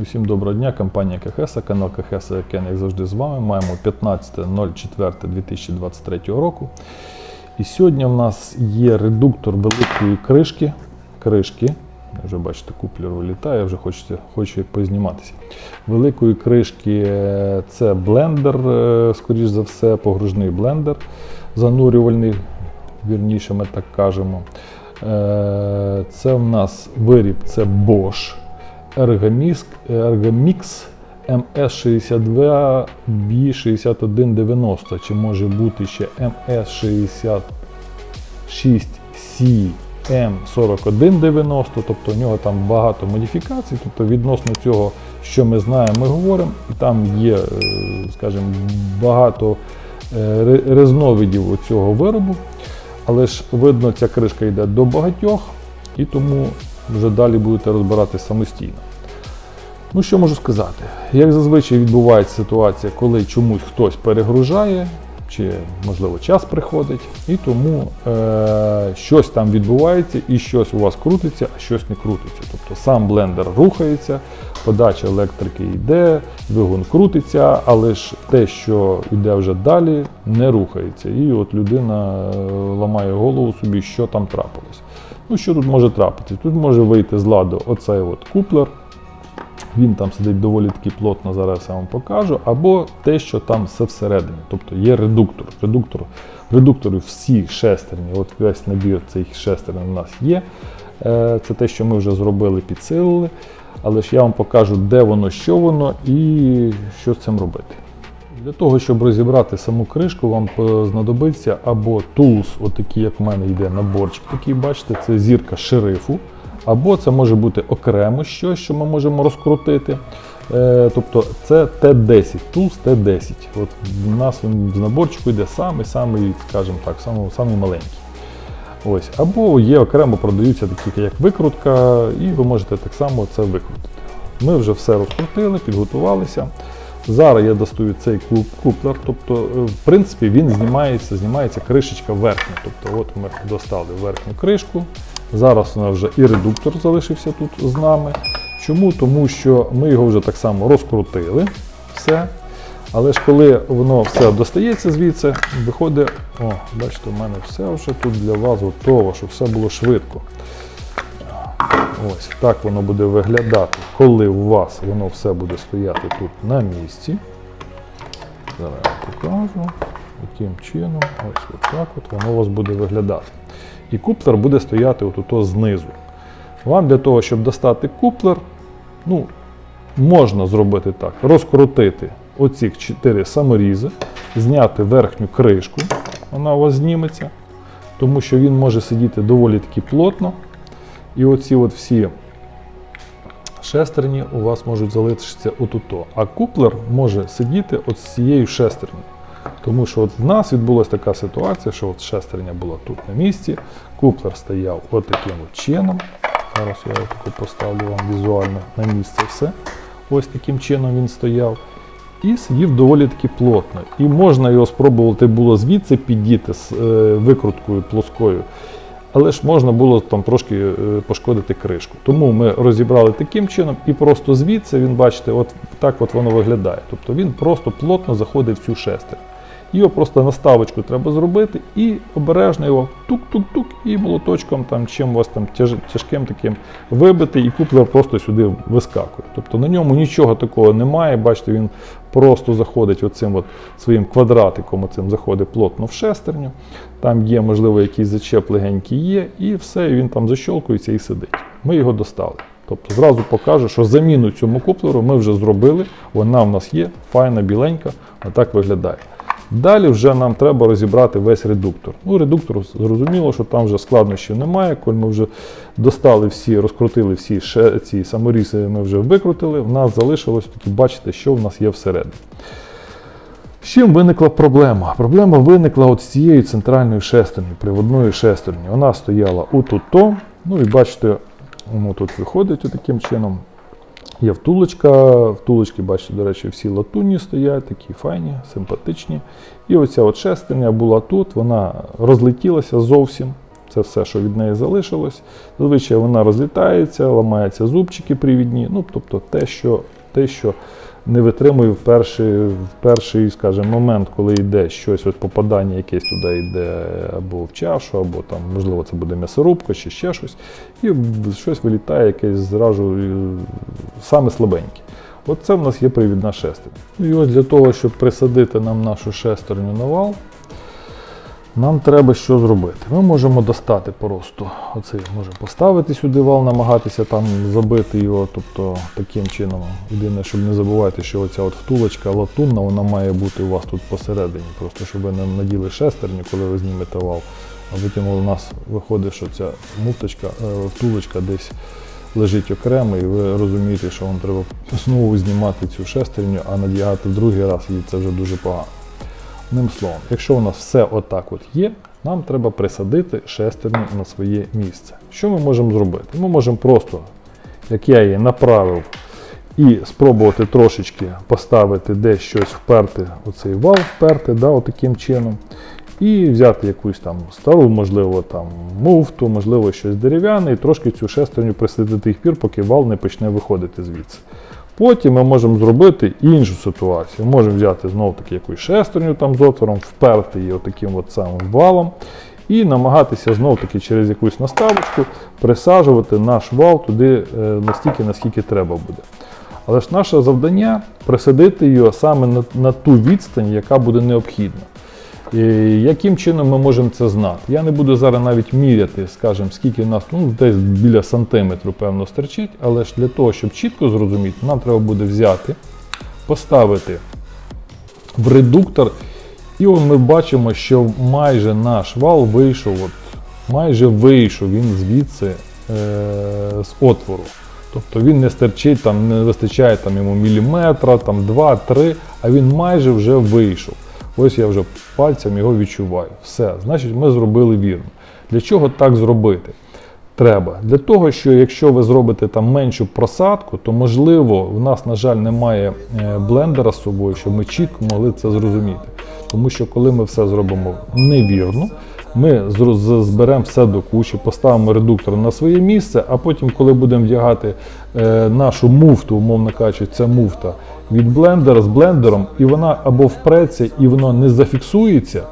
Усім доброго дня, компанія КХС, канал КХС, Кен, як завжди з вами. Маємо 15.04.2023 року. І сьогодні в нас є редуктор великої кришки. Кришки. Вже бачите, куплер вилітає, вже хочеться, хочу позніматися. Великої кришки е, це блендер, е, скоріш за все, погружний блендер занурювальний, вірніше ми так кажемо. Е, Це в нас виріб, це Bosch. Ergomix, Ergomix MS62 B6190, чи може бути ще MS66C M4190, тобто у нього там багато модифікацій, тобто відносно цього, що ми знаємо, ми говоримо, і там є, е, скажімо, багато е, різновидів цього виробу, але ж видно, ця кришка йде до багатьох, і тому вже далі будете розбирати самостійно. Ну, що можу сказати? Як зазвичай відбувається ситуація, коли чомусь хтось перегружає, чи, можливо, час приходить, і тому е- щось там відбувається, і щось у вас крутиться, а щось не крутиться. Тобто сам блендер рухається, подача електрики йде, двигун крутиться, але ж те, що йде вже далі, не рухається. І от людина е, ламає голову собі, що там трапилось. Ну, що тут може трапитися? Тут може вийти з ладу оцей от куплер, він там сидить доволі таки плотно, зараз я вам покажу, або те, що там все всередині. Тобто є редуктор. Редуктор редуктори всі шестерні, от весь набір цих шестерень у нас є. Е, Це те, що ми вже зробили, підсилили. Але ж я вам покажу, де воно, що воно і що з цим робити. Для того, щоб розібрати саму кришку, вам е, знадобиться або тулс, отакий, як в мене йде наборчик, такий, бачите, це зірка шерифу, або це може бути окремо щось, що ми можемо розкрутити. Е, тобто це Т10, тулс Т10. От у нас він з наборчику йде самий-самий, скажімо так, самий, самий маленький. Ось. Або є окремо продаються такі, як викрутка, і ви можете так само це викрутити. Ми вже все розкрутили, підготувалися. Зараз я достаю цей куп- куплер, тобто, е, в принципі, він знімається, знімається кришечка верхня. Тобто, от ми достали верхню кришку. Зараз у нас вже і редуктор залишився тут з нами. Чому? Тому що ми його вже так само розкрутили. Все. Але ж коли воно все достається звідси, виходить, о, бачите, у мене все вже тут для вас готово, щоб все було швидко. Ось так воно буде виглядати, коли у вас воно все буде стояти тут на місці. Зараз я покажу, яким чином, ось отак от воно у вас буде виглядати. І куплер буде стояти отут знизу. Вам для того, щоб достати куплер, ну, можна зробити так: розкрутити оці чотири саморізи, зняти верхню кришку, вона у вас зніметься, тому що він може сидіти доволі таки плотно. І оці от всі шестерні у вас можуть залишитися отуто. А куплер може сидіти от з цією шестерню. Тому що от в нас відбулася така ситуація, що от шестерня була тут на місці, куплер стояв от таким от чином. Зараз я його поставлю вам візуально на місце все. Ось таким чином він стояв. І сидів доволі таки плотно. І можна його спробувати було звідси підійти з е, викруткою плоскою. Але ж можна було там трошки е, пошкодити кришку. Тому ми розібрали таким чином, і просто звідси він, бачите, от так от воно виглядає. Тобто він просто плотно заходить в цю шестерню. Його просто наставочку треба зробити і обережно його тук-тук-тук і молоточком там чим вас там тяж- тяжким таким вибити, і куплер просто сюди вискакує. Тобто на ньому нічого такого немає. Бачите, він просто заходить оцим от своїм квадратиком, оцим заходить плотно в шестерню. Там є, можливо, якийсь зачеп легенький є, і все, і він там защолкується і сидить. Ми його достали. Тобто зразу покажу, що заміну цьому куплеру ми вже зробили, вона в нас є, файна, біленька, отак виглядає. Далі вже нам треба розібрати весь редуктор. Ну, редуктор зрозуміло, що там вже складнощів немає. Коли ми вже достали всі, розкрутили всі ці саморізи, ми вже викрутили. В нас залишилось таки бачите, що в нас є всередині. З чим виникла проблема? Проблема виникла от з цією центральною шестернею, приводною шестернею. Вона стояла отут-то. Ну і бачите, воно тут виходить таким чином. Є втулочка, втулочки, бачите, до речі, всі латунні стоять, такі файні, симпатичні. І оця от шестерня була тут, вона розлетілася зовсім. Це все, що від неї залишилось. Зазвичай вона розлітається, ламаються зубчики привідні. Ну, тобто те, що, те, що не витримую в перший, в перший, скажімо, момент, коли йде щось, от попадання якесь туди йде або в чашу, або там, можливо, це буде м'ясорубка чи ще щось, і щось вилітає якесь зразу е, саме слабеньке. Оце в нас є привідна шестерня. І ось для того, щоб присадити нам нашу шестерню на вал, нам треба що зробити? Ми можемо достати просто оцей, можемо поставити сюди вал, намагатися там забити його, тобто таким чином. Єдине, щоб не забувати, що оця от втулочка латунна, вона має бути у вас тут посередині, просто щоб ви не наділи шестерню, коли ви знімете вал. А потім у нас виходить, що ця муфточка, е, втулочка десь лежить окремо, і ви розумієте, що вам треба знову знімати цю шестерню, а надягати в другий раз її це вже дуже погано. Одним словом, якщо у нас все отак от є, нам треба присадити шестерню на своє місце. Що ми можемо зробити? Ми можемо просто, як я її направив, і спробувати трошечки поставити десь щось вперти, оцей вал вперти, да, отаким чином. І взяти якусь там стару, можливо, там муфту, можливо, щось дерев'яне, і трошки цю шестерню присадити тих пір, поки вал не почне виходити звідси. Потім ми можемо зробити іншу ситуацію. Можемо взяти знову таки якусь шестерню там з отвором, вперти її отаким от самим валом і намагатися знов таки через якусь наставочку присаджувати наш вал туди е, настільки, наскільки треба буде. Але ж наше завдання присадити його саме на, на ту відстань, яка буде необхідна. Яким чином ми можемо це знати? Я не буду зараз навіть міряти, скажімо, скільки в нас ну, десь біля сантиметру, певно, стерчить, але ж для того, щоб чітко зрозуміти, нам треба буде взяти, поставити в редуктор, і от ми бачимо, що майже наш вал вийшов, от, майже вийшов він звідси е, з отвору. Тобто він не стерчить, там не вистачає там, йому міліметра, там 2-3, а він майже вже вийшов. Ось я вже пальцем його відчуваю. Все, значить, ми зробили вірно. Для чого так зробити? Треба. Для того, що якщо ви зробите там меншу просадку, то можливо в нас, на жаль, немає е, блендера з собою, щоб ми чітко могли це зрозуміти. Тому що коли ми все зробимо невірно, ми зберемо все до кучі, поставимо редуктор на своє місце, а потім, коли будемо вдягати е, нашу муфту, умовно кажучи, це муфта від блендера з блендером, і вона або впреться, і воно не зафіксується.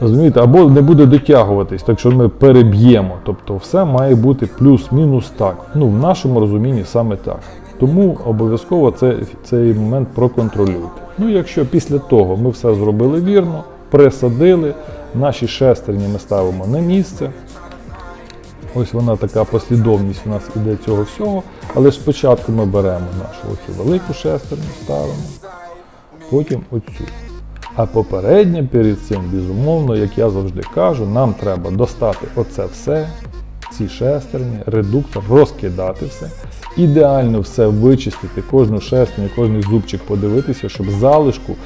Розумієте, або не буде дотягуватись, так що ми переб'ємо. Тобто все має бути плюс-мінус так. Ну, в нашому розумінні саме так. Тому обов'язково це, цей момент проконтролюйте. Ну, якщо після того ми все зробили вірно, присадили, наші шестерні ми ставимо на місце. Ось вона така послідовність у нас іде цього всього. Але спочатку ми беремо нашу оцю велику шестерню, ставимо, потім оцю. А попередньо перед цим, безумовно, як я завжди кажу, нам треба достати оце все, ці шестерні, редуктор, розкидати все. Ідеально все вичистити, кожну шестерню, кожний зубчик подивитися, щоб залишку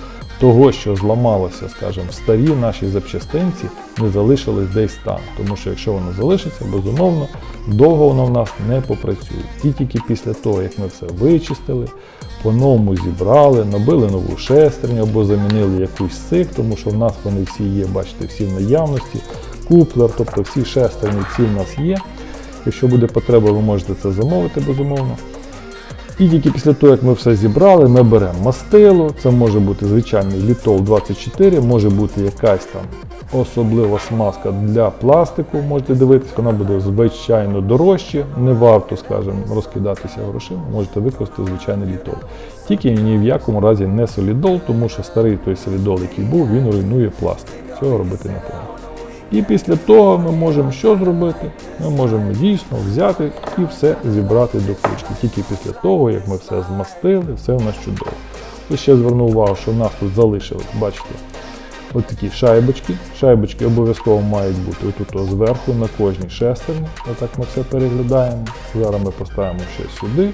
того, що зламалося, скажімо, в старій нашій запчастинці, не залишилось десь там. Тому що якщо воно залишиться, безумовно, довго воно в нас не попрацює. І тільки після того, як ми все вичистили, по-новому зібрали, набили нову шестерню або замінили якусь з цих, тому що в нас вони всі є, бачите, всі в наявності. Куплер, тобто всі шестерні ці в нас є. Якщо буде потреба, ви можете це замовити, безумовно. І тільки після того, як ми все зібрали, ми беремо мастило. Це може бути звичайний літол 24, може бути якась там особлива смазка для пластику. Можете дивитися, вона буде звичайно дорожче. Не варто, скажімо, розкидатися грошима, можете використати звичайний літол. Тільки ні в якому разі не солідол, тому що старий той солідол, який був, він руйнує пластик. Цього робити не треба. І після того ми можемо що зробити? Ми можемо дійсно взяти і все зібрати до кучки. Тільки після того, як ми все змастили, все у нас чудово. І ще зверну увагу, що в нас тут залишилось, бачите, ось такі шайбочки. Шайбочки обов'язково мають бути отут зверху на кожній шестерні. Отак ми все переглядаємо. Зараз ми поставимо ще сюди.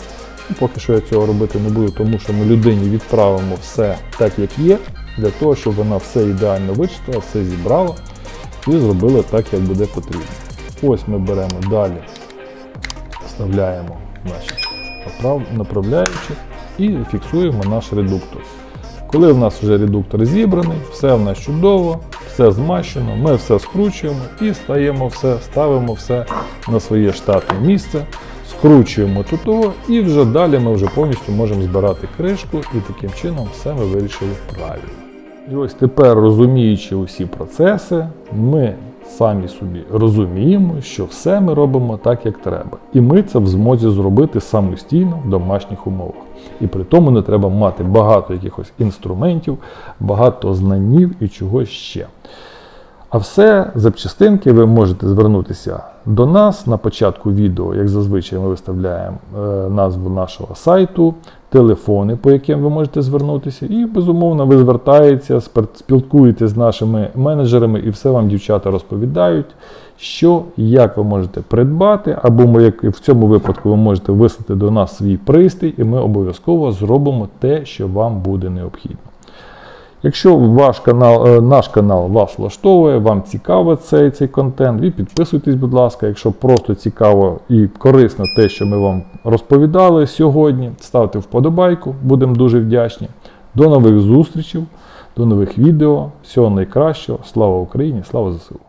Ну, Поки що я цього робити не буду, тому що ми людині відправимо все так, як є, для того, щоб вона все ідеально вичитала, все зібрала і зробили так, як буде потрібно. Ось ми беремо далі, вставляємо наші направ- направляючі і фіксуємо наш редуктор. Коли в нас вже редуктор зібраний, все в нас чудово, все змащено, ми все скручуємо і стаємо все, ставимо все на своє штатне місце, скручуємо тут і вже далі ми вже повністю можемо збирати кришку і таким чином все ми вирішили правильно. І ось тепер, розуміючи усі процеси, ми самі собі розуміємо, що все ми робимо так, як треба. І ми це в змозі зробити самостійно в домашніх умовах. І при тому не треба мати багато якихось інструментів, багато знанів і чогось ще. А все запчастинки ви можете звернутися до нас на початку відео, як зазвичай ми виставляємо е, назву нашого сайту, телефони, по яким ви можете звернутися, і безумовно ви звертаєтеся, спілкуєтеся з нашими менеджерами, і все вам дівчата розповідають, що як ви можете придбати, або як в цьому випадку ви можете вислати до нас свій пристрій, і ми обов'язково зробимо те, що вам буде необхідно. Якщо ваш канал, е, наш канал вас влаштовує, вам цікаво цей, цей контент, ви підписуйтесь, будь ласка. Якщо просто цікаво і корисно те, що ми вам розповідали сьогодні, ставте вподобайку, будемо дуже вдячні. До нових зустрічей, до нових відео. Всього найкращого. Слава Україні, слава ЗСУ!